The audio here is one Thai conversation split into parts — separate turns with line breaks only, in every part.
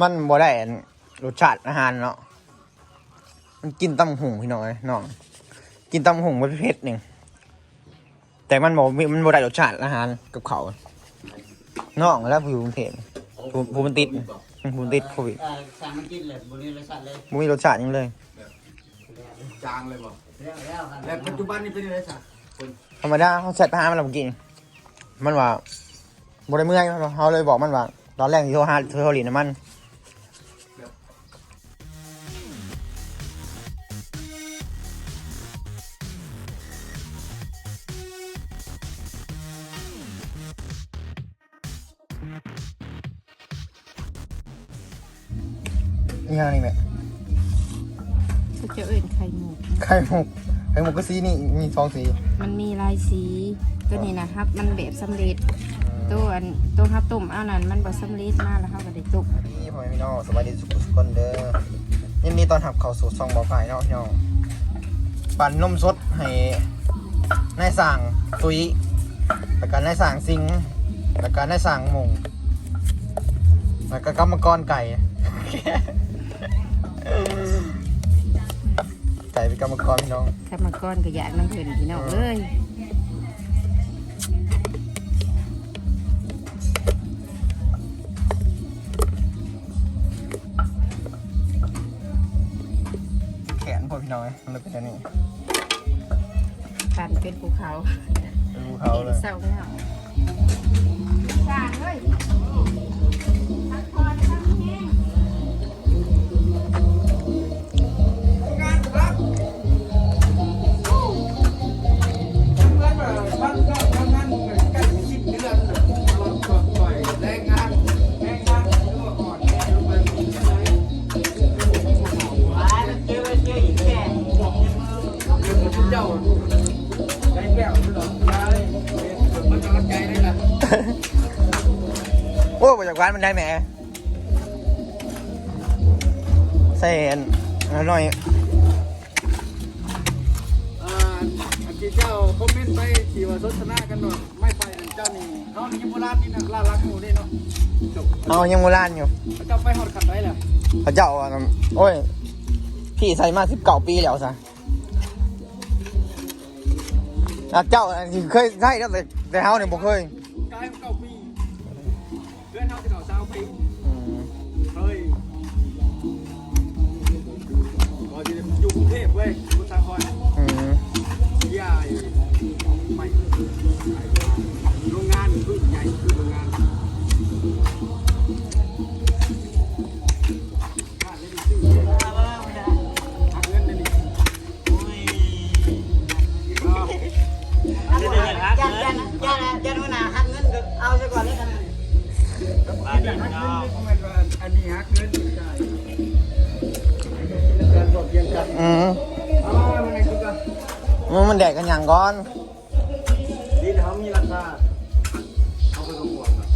มันบ่ได้อันรสชาติอาหารเนาะมันกินตำหุงพี่น้องเอ้ยน้องกินตำหุงมันเผ็ดหนึ่งแต่มันบอกมันบ่ได้รสชาติอาหารกับเขาวน้องแล้วผู้อยู่กรุงเทพผู้ผู้มันติดผู้มันติดโควิด
เอ่อสั่งมันกินเลยบริรสชาติเลย
บ่มีรสชาติหยังเลย
จางเลยบอก
แล้วแล้วครับ
และปัจจุบันนี้เป็นยังไงสัก
ธรรมดาเขาแชทไปหามันแล้วเมื่อกี้นี่มันว่าบ่ได้เมื่อยเขาเลยบอกมันว่า ตอนแรกที่โทรหาโทรหลีนะมัน นี่ฮะนี่แม่
เขาจะเอื่นไข่หมก
ไข่หมกไข่หมกก็สีนี่มีสองสี
มันมีลายสีตัวนี้นะครับ มันแบบสำเร็จตัวอันตัวฮับต้มเอานั้นมันบ่สำเร็จมากแล้วเขาก็ได้ตุก
สวัสดีพ่อแม่พี่น้องสวัสดีทุกคนเด้อยินดีตอนรับเข้าสู่ซองบ่อไฟเนาะพี่น้องปั่นนมสดให้นายสั่งตุยแล้วก็นายสั่งซิงแล้วก็นายสั่งหมงแล้วก็กรรมกรไก่ ไก่เป็นกรรมกรพี่น้อง
ถ้ามาก้อนก็อยากน้ำเพิ่นพี่น้องเอ้ย
แขนพ่อพี่น้องมันเลยเป็นอันนี้
ปั่นเป็นภูเขา
เป็นภูเขาเลย
เศร้าไม่เอาสร้างเลยา
จา
กร้าน
มันได้แหมใส่อันอันหน่อย
อ่าอันที่เจ้าคอมเมนต์ไปที่ว่าสนทนากันหน่อยไม่ไปเจ้านี่เขานี่โบราณนี่นะล่ารักหมูนี่เนาะจบ
เอายังโบราณอยู่
เจ้าไปหอดขัดไว้แหละ
พระเจ้าอะโอ้ย พี่ใส่มาสิบเก้าปีแล้วซะอะเจ้าอันที่เคยใช่แล้วแต่แต่เฮาเนี่ยบ่เคย
กลายเป็นเก้าปีเพื่อน เขาจะเอาสาวปี
อืม
เฮ้ย อันนี้หักเงินไม่คอมเมนต์ว่าอันนี้หักเงินใช่การสอบเรียนกัน
อืม
เอามาไงคุณกัน
มันมันแดกกันอย่างก่อน
ดีแต่เขามีราคาเอาไปประกวดครับ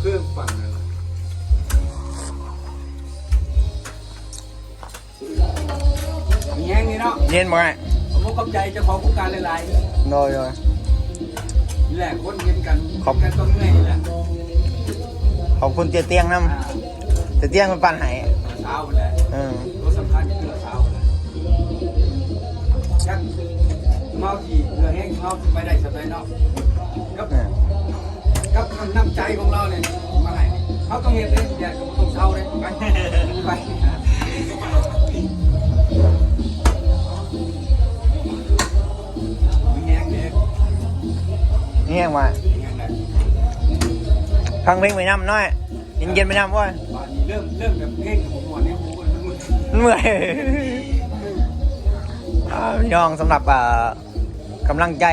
เครื่องปั่นนะมีแห้งนี่เนาะ
เย็นบ่ไง
ผมก็ขอบใจเจ้าของโครงการหลาย
โดยโดย
ๆนี่ แหละคนเห็นกันกันต้องเหนื่อยนี่แหละ
ขอบคุณเตียเตียงน้
อ่าำ
เตียเตียงมันปั่นให้
เช้าไปแล้ว
เออ
รถสำคัญที่เช้าไปแล้วยักเมาที่เรือแห้งเมาไปได้สบายเนาะกับ
เนี่ย
กับน้ำใจของเราเนี่ยมาให้เขาต้องเห็นเลยอย่าต้องเช้าเลยไปไป ง
มา
มีแห้งไหน
ฟังเพลงไปน้ำน้อยเย็นเย็นไปน้ำว่า
เริ่มเริ่มแบบเพ่งผมหัวนี่ผมมันมึน
เมื่อยอ่าพี่น้องสำหรับกำลังใจ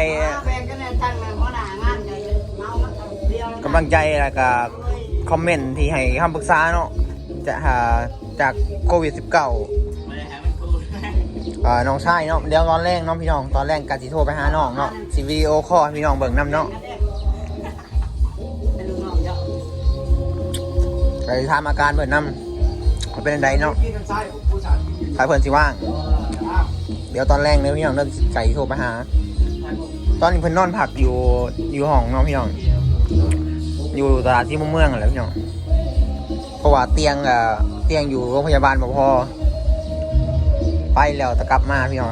กำ
ลังใจแล้วก็คอมเมนต์ที่ให้คำปรึกษาเนาะจะหาจากโควิด -19
ไม่ได้ให้มันคูล
อ่าน้องชายเนาะเดี๋ยวตอนแรกเนาะพี่น้องตอนแรกกะสิโทรไปหาน้องเนาะสิวีโอคอพี่น้องเบิ่งนํเนาะ ถามอาการเพิ่นนํว่าเป็นจังไดเนาะ
กินกันซ้ายผู้ชายกินอยู่
ถ้าเพิ่นสิว่าง เดี๋ยวตอนแรกเด้อพี่น้องเริ่มไก่โทรไปหา ตอนนี้เพิ่นนอนพักอยู่อยู่ห้องเนาะพี่น้อง อยู่ตลาดที่มุมเมืองอะไรพี่น้อง เพราะว่าเตียงอะเตียงอยู่โรงพยาบาลบ่พอ ไปแล้วต่กลับมาพี่น้อง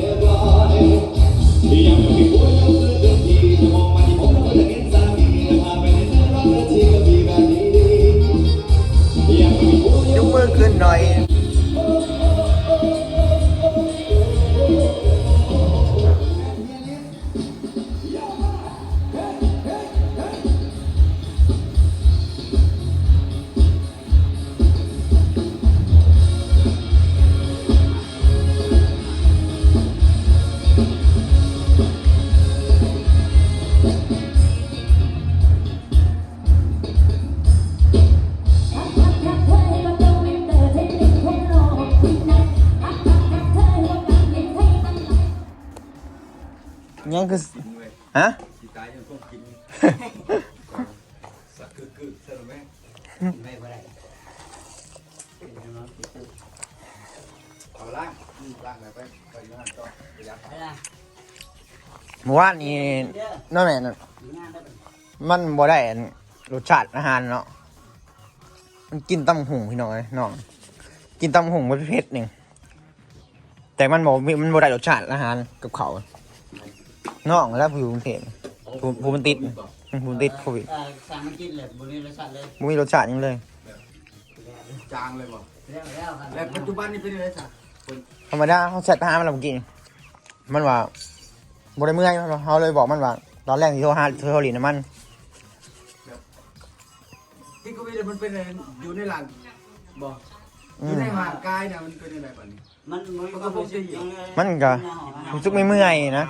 ยั
ด
ไป
ละ
เมื่อวานนี้
เด้อ
นั่นแหละน่ะ
มีงานได้บ่
มันบ่ได้อันรสชาติอาหารเนาะมันกินตำหุงพี่น้องเอ้ยน้องกินตำหุงมันเผ็ดหนึ่งแต่มันบอกมีมันบ่ได้รสชาติอาหารกับเขาว น้องแล้วผู้อยู่กรุงเทพผู้ผู้มันติดผู้มันติดโควิด
เอ่อสั่งมากินเลยบ่มีรสชาติเลย
บ่มีรสชาติหยังเลย
จางเลยบ่
แล้วแล้วครับ
แล้วปัจจุบันนี่เป็นยังไงสัก
ธรรมดาเขาเสร็จทหารมันเรากินมันว่าบ่ได้เมื่อยเขาเลยบอกมันว่า ตอนแรกที่โทรหาโทรหลีนะมัน
ที่กูวิมันเป็นอะไรอยู่ในหลังบ่อ
อื
ยู่
ม
ในห่างกายเนี่ยมันเป็นยังไงบ้างนี่
มันมันก็บ่สิยังเลย
มันก็รู้สึกไม่เมื่อยนะ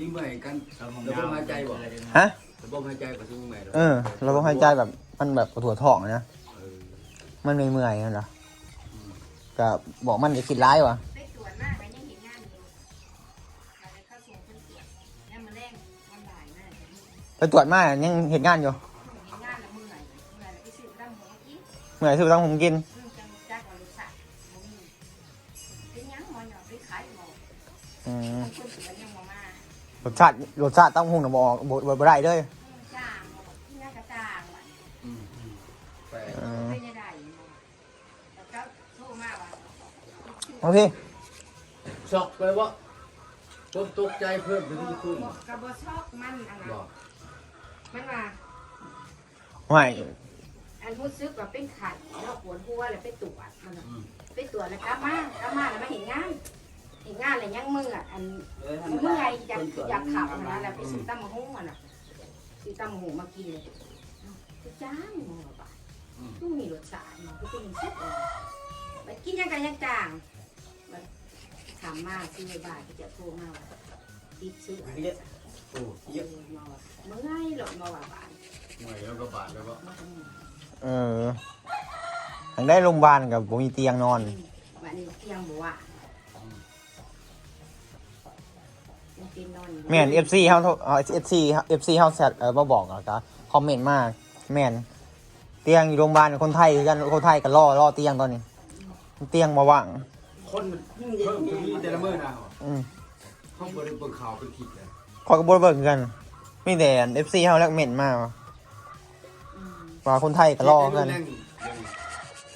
ที่เมื่อยกันระบบหายใจบ่
ฮะ
ระบบหายใจกับที่เมื่อย
เออ เราต้องหายใจแบบมันแบบปวดหัวท้องนะ
เออ
มันไม่เมื่อยนั่นเหรอก็บอกมันจะคิดร้ายวะ
ไปตรวจมากมันยังเห็นงานอยู่เราจะเข้าสู่คนตรวจแล้วมาแรงมันหลายมาก
ไปตรวจมายังเห็นงานอยู่
เห็นงานแล้วเมื่อยเมื่อยแล้วไปซื้อตั้งหัวอีก
เมื่อยที่ต้องผมกิน
ซึ่
สชาติรสชาติต้องหุงนะบอกบบ่ได้เลย
จ้างหมอที่น่ากระจ้างว่ะ
ไป
เออ
ไม่ได้ได้หมอแต่ก็โทรมาว่า
โอเค
ช็อกไปว่าต้นตกใจเพิ่มถึงที่คุณ
บอกกระบอกชอบมันอันนั้น
บอก
มันว่า
ไม่
อันรู้สึกว่าเป็นไข่แล้วปวดหัวแล้วไปตรวจมันน่ะไปตรวจแล้วกลับมากลับมาแล้วมาเห็นงาน เห็นงานแล้วยังมืออะอัน
เลยทำ
เมื่อยอยากอยากขับนะแล้วไปซื้อตั้มมะฮุ่งอะน่ะซื้อตั้มมะฮุ่งมากินเลยจะจ้างหมอป่ะต้องมีรสชาติหมอก็เป็นเซ็ตเลยไปกินยังกันยังจ้างมันถามมาซื้อในบ้านที่จะโทรมาว่าติดซื้ออะไร
เยอะ
โอ้
เยอะมาว่าเมื่อยหรอกมาว่าบ้าน
เมื่อยแล้วก็บาดแล้วก็
มาทำงาน
เออทางได้โรงพยาบาลกับผมมีเตียงนอน
บ้านนี้เที่ยงบัว ยังเป็นนอนอยู่
แม่นเอฟซีเขาเอฟซีเอฟซีเขาแซดเออมาบอกอะก็คอมเมนต์มากแม่น เตียงอยู่โรงพยาบาลคนไทยคือกันคนไทยก็รอรอเตียงตอนนี้ เตียงมาว่าง
คนมันเพิ่มขึ้นแต่ละเมื่อนะ
อืม
เขาบริเบิกข่าวเป็นผิดเลย
คอยกับบเบิร์กกันมีแต่เอฟซีเขาแลกเมนต์มาก
อืม
ว่าคนไทยก็รอกัน
แรง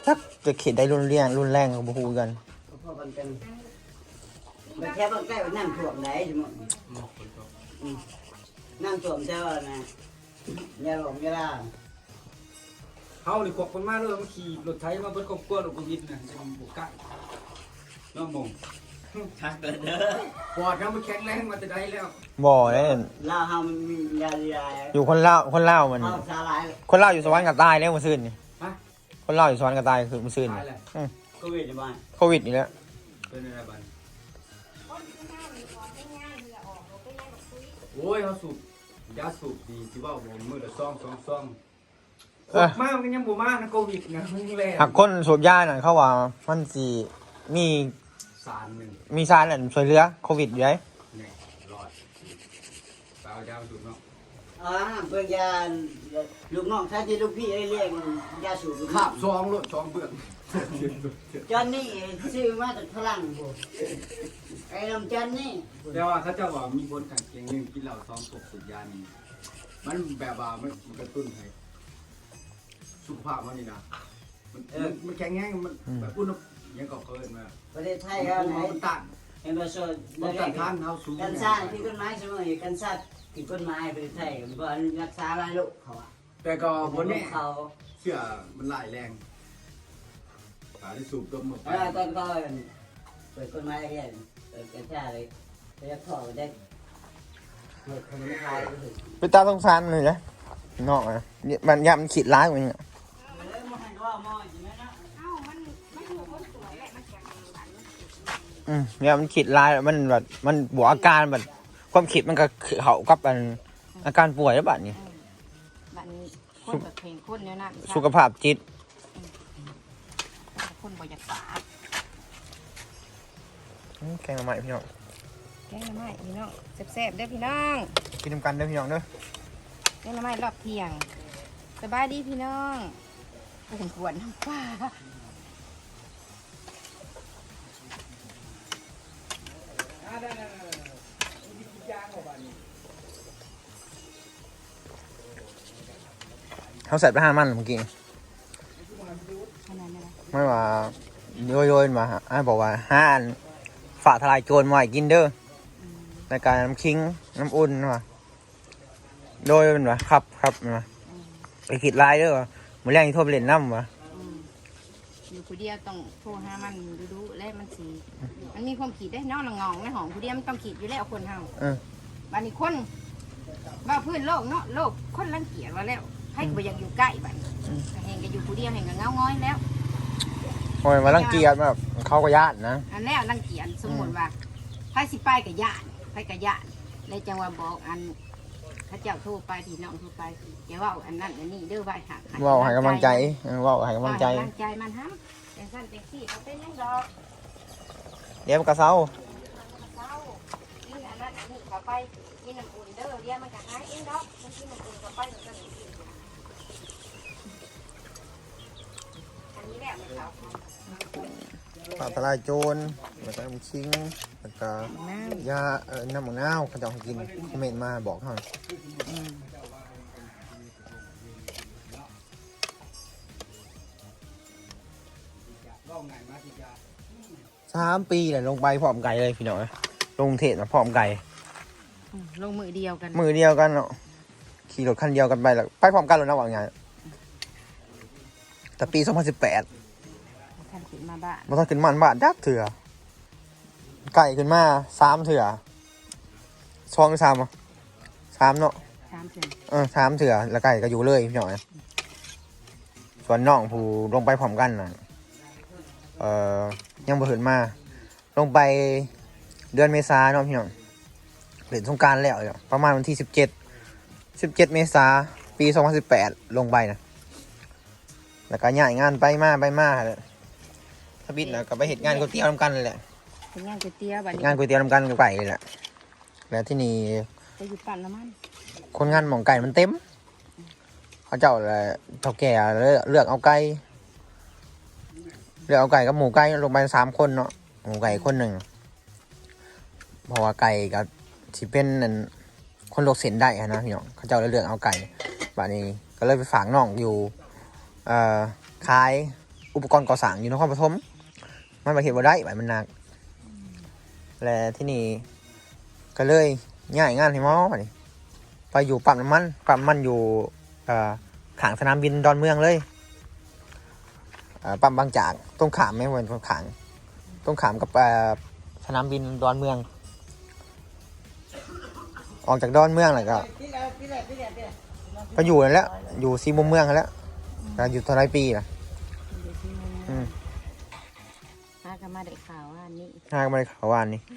ชักจะเข็ดได้รุนแรงรุนแรงกับบูกัน
พอมันเป็น มันแค่บางใกล้ไปนั่งถ่วมไหนสมมุตินั่งถ่วมเจ้านะอย่าหลงอย่าล่า
เขานี่ขวบคนมาเลยมาขี่รถไถมาเบิ้ลครอบครัวรถโควิดนะจะมีบุกกักน้องมง
ชักเกิดเด้อ
ปอดเขาไม่แข็งแรงมาแต่ใดแล้ว
บ่ได้
ลาวเฮามันมียาดียา
อยู่คนเล่าวคนเล่าวมัน
เฮาสาหร่าย
คนเล่าวอยู่สวรรค์กับใต้แล้วมาซื่นนี่
ฮะ
คนเล่าวอยู่สวรรค์กับใต้คือมาซื่น
ตา
นี่
ยแล้ว
โควิดบ้าน
โควิดนี่แหละ
เป็นอะไรบ้าง
คนที่หน้า มีของง่ายๆเหงื่อออกเราไปยังแบบคุย
โอ้ยเขาสูบยาสูบดีที่ว่าผมมือละซองสองซอง
เออ
มากมันยังบ่มากนะโควิดนะมึงแรง
หากคนสูบยาหน่อยเขาว่ามันสีมี
สารหนึ่ง
มีสารอันช่วยเหลือโควิดอยู่ได้
เนี่ยรอดสาวยาวสุดเนาะ
เอ๋อเพื่อนยาลูกน้องถ้าที่ลูกพี่เอ้ยเรียกยาสูบ
ขาบซองรถซองเบื้อง
จอนนี่ซื้อมาจากพลังบ่ไอ้ลำจันนี่
แต่ว่าเขาจะว่ามีคนขังเคียงหนึ่งกินเหล้าซองตกสุดยานี่มันแบบว่ามันมันกระตุ้นให้สุขภาพมันนี่นะมันมันมันแข็งแรงมันแบบอุณหภูมิยังก็เกินมา
ประเทศไทย
ให้
เขา
เขา
ไหน
มันต้าน
เห็นบ่โซน
มันต้านทานเขาสูง
กันซ่าที่กฎหมายเสมอกันซ่าที่กฎหมายประเทศไทยบ่รักษาลายโรคเขาอะ
แต่ก็บนนี้
เขา
เชื่อมันหลายแรง ขาได้สูบตัวหมดไป
เออตอนก่อนเปิดกฎหมายอะไรอย่างเปิดกันซ่าเลยจะขอได้เปิดคนไม่คลายก็ถึง
ไปตาสงสารเลยนะนอกอะเนี่ยมันยำขีดร้ายกว่านี้
เออมันให้ว่าหม้อใช่ไหมนะ
เอ้ามันมันถูกคนสวยแหละมันแข็งหวาน
อืมเนี่ยมันขีดร้ายมันแบบมันบวกอาการแบบความคิดมันก็เขากับอันอาการป่วยแล้วบัดนี้
บัดนี้คนแบบเพลงคนเนี่ยนะ
สุขภาพจิต
คนบ่อยากฝาด
อืมแกงมาใหม่พี่น้อง
แกงละไม้พี่น้องแซ่บๆเด้อพี่น้อง
กินน้ำกันเด้อพี่น้องเด้อ
แกงละไม้รอบเที่ยงสบายดีพี่น้องกูถึงกวนน้ำปลา
เขาใส่ไปห้ามันเมื่อกี้
ขนาดนั้นนะ
ไม่ว่าโยนโยนมาฮะอ้ายบอกว่าห้าอันฝากทลายโจรมาให้กินเด้อในการน้ำคิงน้ำอุ่นว่ะโดยเป็นว่าครับครับมันว่าไปขีดลายเด้อว่ะมือแรงที่โทรไปเล่นน้ำว่ะ
อืมอยู่ผู้เดียวต้องโทรหามันดูๆและมันสีมันมีความขีดได้เนอกละงองในห้องผู้เดียวมันต้องขีดอยู่แล้วคนเฮา
เออ
บัดนี้คนว่าพื้นโลกเนาะโลกคนรังเกียจว่าแล้วให้บ่อยากอยู่ใกล้บัดนี้แห่งก็อยู่ผู้เดียวแห่งก็เหงาง้อยแล้ว
โอ้ยมาลังเกียจแบบเขาก็ญาตินะ
อันแล้วรังเกียจสมมติว่าไผสิไปกับญาติไปกับญาติเลยจังว่าบอกอันถ้าเจ้าโทรไปที่น้องโทรไปอย่าเว่าอันนั้นอันนี้เด้อว่าหัก
เว่าให้กำลังใจเออเว่าให้กำลังใจ
ให้กำลังใจมันฮะแต่สั้นแต่สี่เขาเป็นยังดอก
เดี๋ยวมันกระเซ้า
เศร้ากินอันนั้นอันนี้เขาไปกินน้ำอุ่นเด้อเดี๋ยวมันก็หายเองดอกมันกินน้ำอุ่นเขาไปมันก็ห นีอีกอันนี้แหละมันเขา
ฝากทลายโจรแล้วก็น้ำคิงแล้วก็ยาเออน้ำมะนาวเขาจะเอาให้กินคอมเมนต์มาบอกเขาสามปีเลยลงไปพร้อมไก่เลยพี่น้อยลงเทศมาพร้อมไก่
อืมลงมือเดียวกัน
มือเดียวกันเนาะขี่รถคันเดียวกันไปแล้วไปพร้อมกันเลยนะว่าไง แต่ปี 2018
ท่านขึ้นมาบ้าน
มันต้องขึ้นมันบาทยักเถื่อไก่ขึ้นมาสามเถื่อสองหรือสามอะสามเนาะ
สามถึง
เออสามเถื่อแล้วไก่ก็อยู่เลยพี่หน่อยส่วนน้องผู้ลงไปพร้อมกันน่ะเอ่อยังบ่ขึ้นมา ลงไปเดือนเมษาเนาะพี่น้องเล่นสงกรารแล้วเนี่ยประมาณวันที่สิบเจ็ดสิบเจ็ดเมษาปีสองพันสิบแปดลงไปนะ แล้วก็ย้ายงานไปมาไปมาเลยถ้าบิดนะก็ไปเหตุงานก๋วยเตี๋ยวนำกันเลยแหละ
เป็นงานก๋วยเตี๋ยวบัดนี้
งานก๋วยเตี๋ยวนำกันกับไก่เลยแหละแล้วที่นี่
ไปอยู่ปั่นละมัน
คนงานหมองไก่มันเต็ม เขาเจ้าเลยเท่าแก่เลือกเลือกเอาไก่เลือกเอาไก่กับหมูไก่ลงไปสามคนเนาะหมูไก่คนหนึ่งเพราะว่าไก่กับที่เป็นนั่นคนโรคเส้นได้อะนะพี่น้องเขาเจ้าเลยเลือกเอาไก่บัดนี้ก็เลยไปฝากน้องอยู่เอ่อ ขายอุปกรณ์ก่อสร้างอยู่นครปฐมมันไปเห็นว่าได้ไปมันหนัก และที่นี่ก็เลยย้ายงานให้หมอนี้ไปอยู่ปั๊มน้ำมันปั๊มมันอยู่ขางสนามบินดอนเมืองเลยปั๊มบางจากตรงขามไม่เหมือนตรงขางตรงขามกับสนามบินดอนเมือง ออกจากดอนเมืองเลยก็ไปอยู่นั่แล้ว อยู่ซีมุมเมืองนั่แล้ว ก็อยู่เท่าไรปีนะ
อยู่ที่นั่น
อืม
หากันมาได้ข่าวว่านี่
ห้างมาเลยขาววานนี่
อ